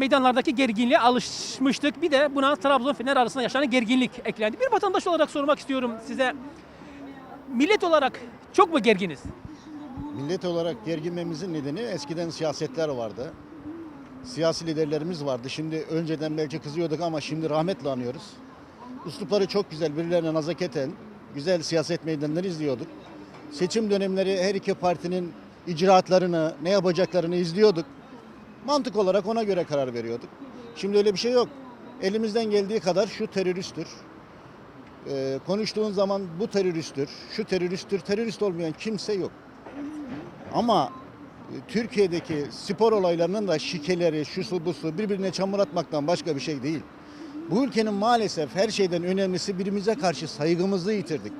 meydanlardaki gerginliğe alışmıştık. Bir de buna Trabzon Fener arasında yaşanan gerginlik eklendi. Bir vatandaş olarak sormak istiyorum size. Millet olarak çok mu gerginiz? Millet olarak gerginmemizin nedeni eskiden siyasetler vardı. Siyasi liderlerimiz vardı. Şimdi önceden belki kızıyorduk ama şimdi rahmetle anıyoruz. Üslupları çok güzel, birilerine nazaketen güzel siyaset meydanları izliyorduk. Seçim dönemleri her iki partinin icraatlarını, ne yapacaklarını izliyorduk. Mantık olarak ona göre karar veriyorduk. Şimdi öyle bir şey yok. Elimizden geldiği kadar şu teröristtür. Ee, konuştuğun zaman bu teröristtir, şu teröristtir, terörist olmayan kimse yok. Ama e, Türkiye'deki spor olaylarının da şikeleri, şusu busu birbirine çamur atmaktan başka bir şey değil. Bu ülkenin maalesef her şeyden önemlisi birbirimize karşı saygımızı yitirdik.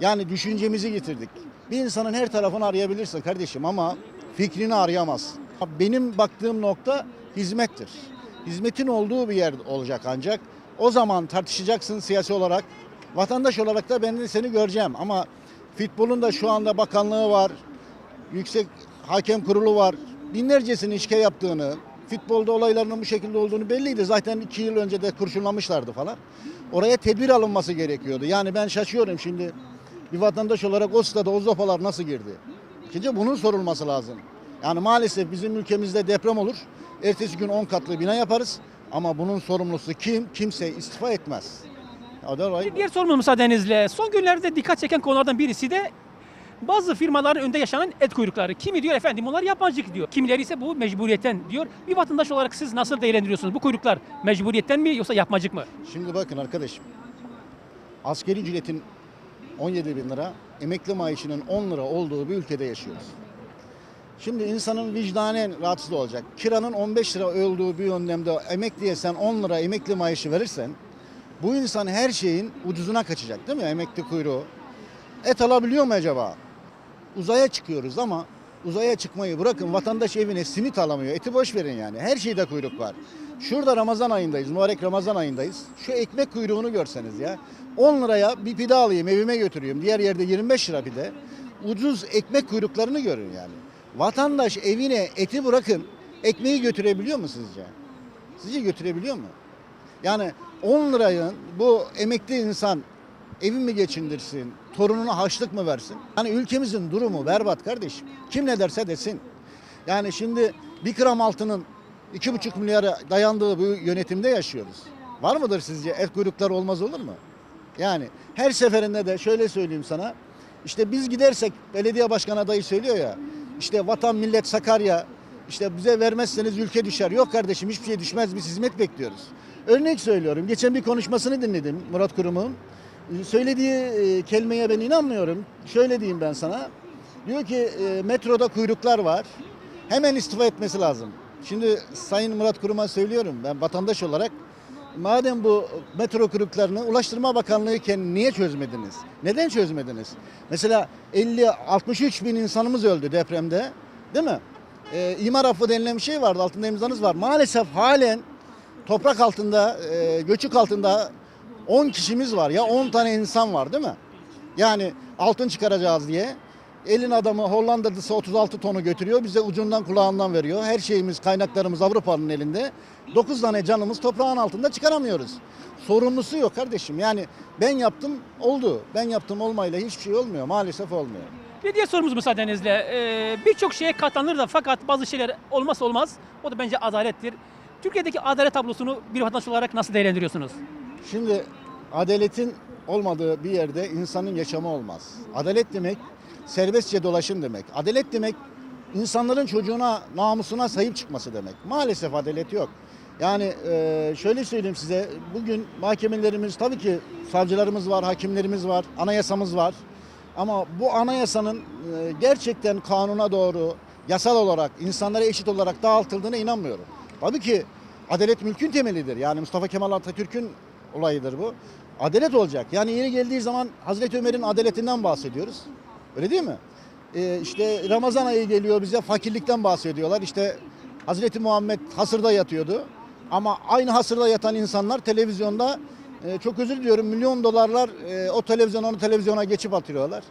Yani düşüncemizi yitirdik. Bir insanın her tarafını arayabilirsin kardeşim ama fikrini arayamaz. Benim baktığım nokta hizmettir. Hizmetin olduğu bir yer olacak ancak. O zaman tartışacaksın siyasi olarak. Vatandaş olarak da ben de seni göreceğim ama futbolun da şu anda bakanlığı var. Yüksek Hakem Kurulu var. Binlercesini işke yaptığını, futbolda olaylarının bu şekilde olduğunu belliydi. Zaten iki yıl önce de kurşunlamışlardı falan. Oraya tedbir alınması gerekiyordu. Yani ben şaşıyorum şimdi bir vatandaş olarak o stada o zopalar nasıl girdi? İkinci bunun sorulması lazım. Yani maalesef bizim ülkemizde deprem olur. Ertesi gün 10 katlı bina yaparız. Ama bunun sorumlusu kim? Kimse istifa etmez. O da olay Bir diğer sorumlu müsaadenizle. Son günlerde dikkat çeken konulardan birisi de bazı firmaların önde yaşanan et kuyrukları. Kimi diyor efendim bunlar yapmacık diyor. Kimileri ise bu mecburiyetten diyor. Bir vatandaş olarak siz nasıl değerlendiriyorsunuz? Bu kuyruklar mecburiyetten mi yoksa yapmacık mı? Şimdi bakın arkadaşım. Askeri ücretin 17 bin lira, emekli maaşının 10 lira olduğu bir ülkede yaşıyoruz. Şimdi insanın vicdanen rahatsız olacak. Kiranın 15 lira olduğu bir dönemde emekliye sen 10 lira emekli maaşı verirsen bu insan her şeyin ucuzuna kaçacak değil mi? Emekli kuyruğu. Et alabiliyor mu acaba? Uzaya çıkıyoruz ama uzaya çıkmayı bırakın vatandaş evine simit alamıyor. Eti boş verin yani. Her şeyde kuyruk var. Şurada Ramazan ayındayız. Mübarek Ramazan ayındayız. Şu ekmek kuyruğunu görseniz ya. 10 liraya bir pide alayım evime götürüyorum. Diğer yerde 25 lira pide. Ucuz ekmek kuyruklarını görün yani. Vatandaş evine eti bırakın ekmeği götürebiliyor mu sizce? Sizce götürebiliyor mu? Yani 10 lirayın bu emekli insan evi mi geçindirsin, torununa haçlık mı versin? Hani ülkemizin durumu berbat kardeşim. Kim ne derse desin. Yani şimdi bir gram altının iki buçuk milyara dayandığı bu yönetimde yaşıyoruz. Var mıdır sizce? Et kuyrukları olmaz olur mu? Yani her seferinde de şöyle söyleyeyim sana. İşte biz gidersek belediye başkan adayı söylüyor ya. İşte vatan millet Sakarya işte bize vermezseniz ülke düşer. Yok kardeşim hiçbir şey düşmez biz hizmet bekliyoruz. Örnek söylüyorum. Geçen bir konuşmasını dinledim Murat Kurum'un. Söylediği e, kelimeye ben inanmıyorum. Şöyle diyeyim ben sana. Diyor ki e, metroda kuyruklar var. Hemen istifa etmesi lazım. Şimdi Sayın Murat Kurum'a söylüyorum ben vatandaş olarak. Madem bu metro kuyruklarını Ulaştırma Bakanlığı niye çözmediniz? Neden çözmediniz? Mesela 50-63 bin insanımız öldü depremde. Değil mi? Ee, imar affı denilen bir şey vardı. Altında imzanız var. Maalesef halen toprak altında, e, göçük altında 10 kişimiz var ya 10 tane insan var değil mi? Yani altın çıkaracağız diye. Elin adamı Hollanda'da 36 tonu götürüyor. Bize ucundan kulağından veriyor. Her şeyimiz, kaynaklarımız Avrupa'nın elinde. 9 tane canımız toprağın altında çıkaramıyoruz. Sorumlusu yok kardeşim. Yani ben yaptım oldu. Ben yaptım olmayla hiçbir şey olmuyor. Maalesef olmuyor. Bir diğer sorumuz müsaadenizle. Ee, Birçok şeye katlanır da fakat bazı şeyler olmazsa olmaz. O da bence adalettir. Türkiye'deki adalet tablosunu bir vatandaş olarak nasıl değerlendiriyorsunuz? Şimdi adaletin olmadığı bir yerde insanın yaşamı olmaz. Adalet demek serbestçe dolaşım demek. Adalet demek insanların çocuğuna, namusuna sahip çıkması demek. Maalesef adalet yok. Yani e, şöyle söyleyeyim size, bugün mahkemelerimiz tabii ki savcılarımız var, hakimlerimiz var, anayasamız var. Ama bu anayasanın e, gerçekten kanuna doğru, yasal olarak, insanlara eşit olarak dağıtıldığına inanmıyorum. Tabii ki adalet mülkün temelidir. Yani Mustafa Kemal Atatürk'ün olayıdır bu. Adalet olacak. Yani yeni geldiği zaman Hazreti Ömer'in adaletinden bahsediyoruz. Öyle değil mi? Ee, işte Ramazan ayı geliyor bize fakirlikten bahsediyorlar. İşte Hazreti Muhammed hasırda yatıyordu. Ama aynı hasırda yatan insanlar televizyonda e, çok özür diliyorum milyon dolarlar e, o televizyon onu televizyona geçip atıyorlar.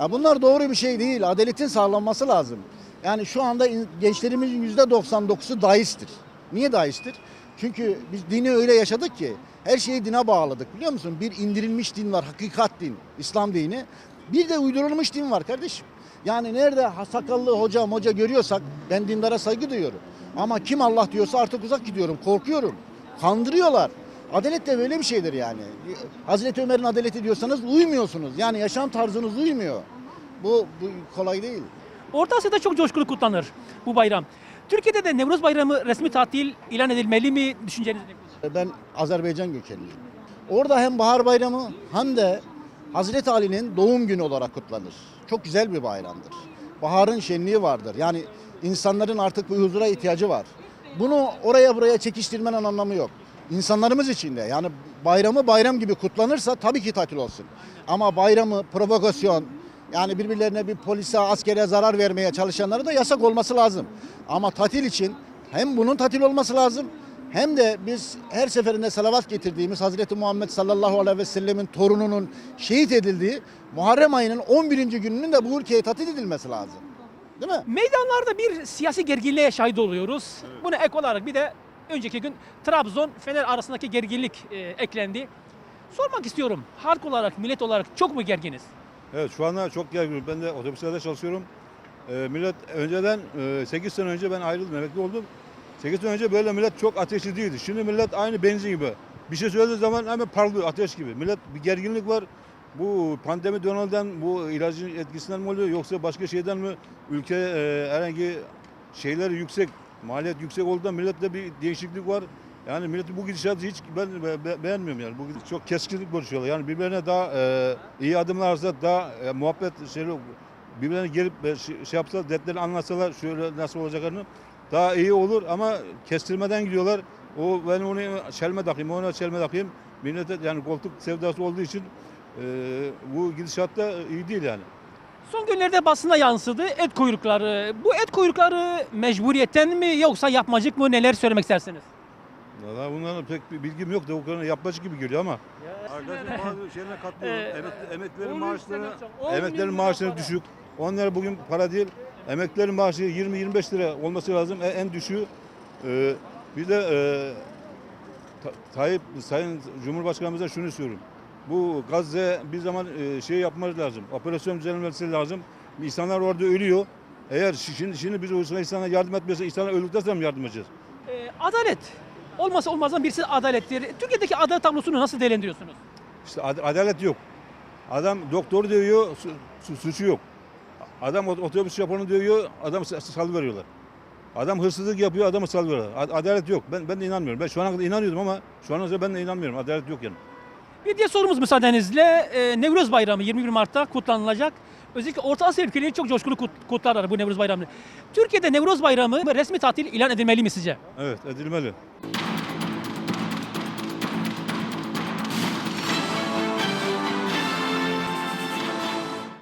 Ya bunlar doğru bir şey değil. Adaletin sağlanması lazım. Yani şu anda in- gençlerimizin yüzde 99'u daisttir. Niye deisttir? Çünkü biz dini öyle yaşadık ki her şeyi dine bağladık biliyor musun? Bir indirilmiş din var, hakikat din, İslam dini. Bir de uydurulmuş din var kardeşim. Yani nerede sakallı hoca moca görüyorsak ben dindara saygı duyuyorum. Ama kim Allah diyorsa artık uzak gidiyorum, korkuyorum. Kandırıyorlar. Adalet de böyle bir şeydir yani. Hazreti Ömer'in adaleti diyorsanız uymuyorsunuz. Yani yaşam tarzınız uymuyor. Bu, bu kolay değil. Orta Asya'da çok coşkulu kutlanır bu bayram. Türkiye'de de Nevruz Bayramı resmi tatil ilan edilmeli mi? Düşünceniz? Ben Azerbaycan kökenliyim. Orada hem Bahar Bayramı hem de Hazreti Ali'nin doğum günü olarak kutlanır. Çok güzel bir bayramdır. Baharın şenliği vardır. Yani insanların artık bu huzura ihtiyacı var. Bunu oraya buraya çekiştirmenin anlamı yok. İnsanlarımız için de yani bayramı bayram gibi kutlanırsa tabii ki tatil olsun. Ama bayramı provokasyon yani birbirlerine bir polise askere zarar vermeye çalışanlara da yasak olması lazım. Ama tatil için hem bunun tatil olması lazım hem de biz her seferinde salavat getirdiğimiz Hazreti Muhammed sallallahu aleyhi ve sellemin torununun şehit edildiği Muharrem ayının 11. gününün de bu ülkeye tatil edilmesi lazım. Değil mi? Meydanlarda bir siyasi gerginliğe şahit oluyoruz. Buna ek olarak bir de önceki gün Trabzon Fener arasındaki gerginlik e, eklendi. Sormak istiyorum. Halk olarak, millet olarak çok mu gerginiz? Evet şu anda çok gerginim. Ben de otobüslerde çalışıyorum. Ee, millet önceden e, 8 sene önce ben ayrıldım, emekli oldum. 8 sene önce böyle millet çok ateşli değildi. Şimdi millet aynı benzin gibi. Bir şey söylediği zaman hemen parlıyor ateş gibi. Millet bir gerginlik var. Bu pandemi döneminden bu ilacın etkisinden mi oluyor yoksa başka şeyden mi? Ülke e, herhangi şeyler yüksek, maliyet yüksek olduğundan millette bir değişiklik var. Yani millet bu gidişatı hiç ben be- be- beğenmiyorum yani. Bu çok keskinlik konuşuyorlar. Yani birbirine daha e, iyi adımlar daha e, muhabbet şeyler birbirlerine gelip e, şey, şey yapsalar, dertlerini anlatsalar şöyle nasıl olacaklarını daha iyi olur ama kestirmeden gidiyorlar. O ben onu çelme takayım, ona çelme takayım. Millete yani koltuk sevdası olduğu için e, bu gidişatta iyi değil yani. Son günlerde basına yansıdı et kuyrukları. Bu et kuyrukları mecburiyetten mi yoksa yapmacık mı neler söylemek istersiniz? Valla bunların pek bir bilgim yok da o kadar yapmacık gibi geliyor ama. Arkadaşlar bazı katılıyorum. Ee, 13 maaşları, sene sonra 10 emeklilerin milyon maaşları düşük. Onlar bugün para değil. Emeklilerin maaşı 20-25 lira olması lazım. En, en düşüğü. Ee, bir de e, Ta- Tayyip Sayın Cumhurbaşkanımıza şunu istiyorum. Bu Gazze bir zaman e, şey yapmamız lazım. Operasyon düzenlenmesi lazım. İnsanlar orada ölüyor. Eğer şi- şimdi şimdi biz o insana yardım etmiyorsa insanlar öldükten sonra mı yardım edeceğiz? Ee, adalet. Olmasa olmazdan birisi adalettir. Türkiye'deki adalet tablosunu nasıl değerlendiriyorsunuz? İşte ad- adalet yok. Adam doktoru dövüyor, su- su- suçu yok. Adam ot- otobüs şoförünü dövüyor, adam salı veriyorlar. Adam hırsızlık yapıyor, adamı salı veriyorlar. Ad- Adalet yok. Ben ben de inanmıyorum. Ben şu ana kadar inanıyordum ama şu an kadar ben de inanmıyorum. Adalet yok yani. Bir diğer sorumuz müsaadenizle e, Nevruz Bayramı 21 Mart'ta kutlanılacak. Özellikle Orta Asya ülkeleri çok coşkulu kut- kutlarlar bu Nevruz Bayramı'nı. Türkiye'de Nevruz Bayramı resmi tatil ilan edilmeli mi sizce? Evet, edilmeli.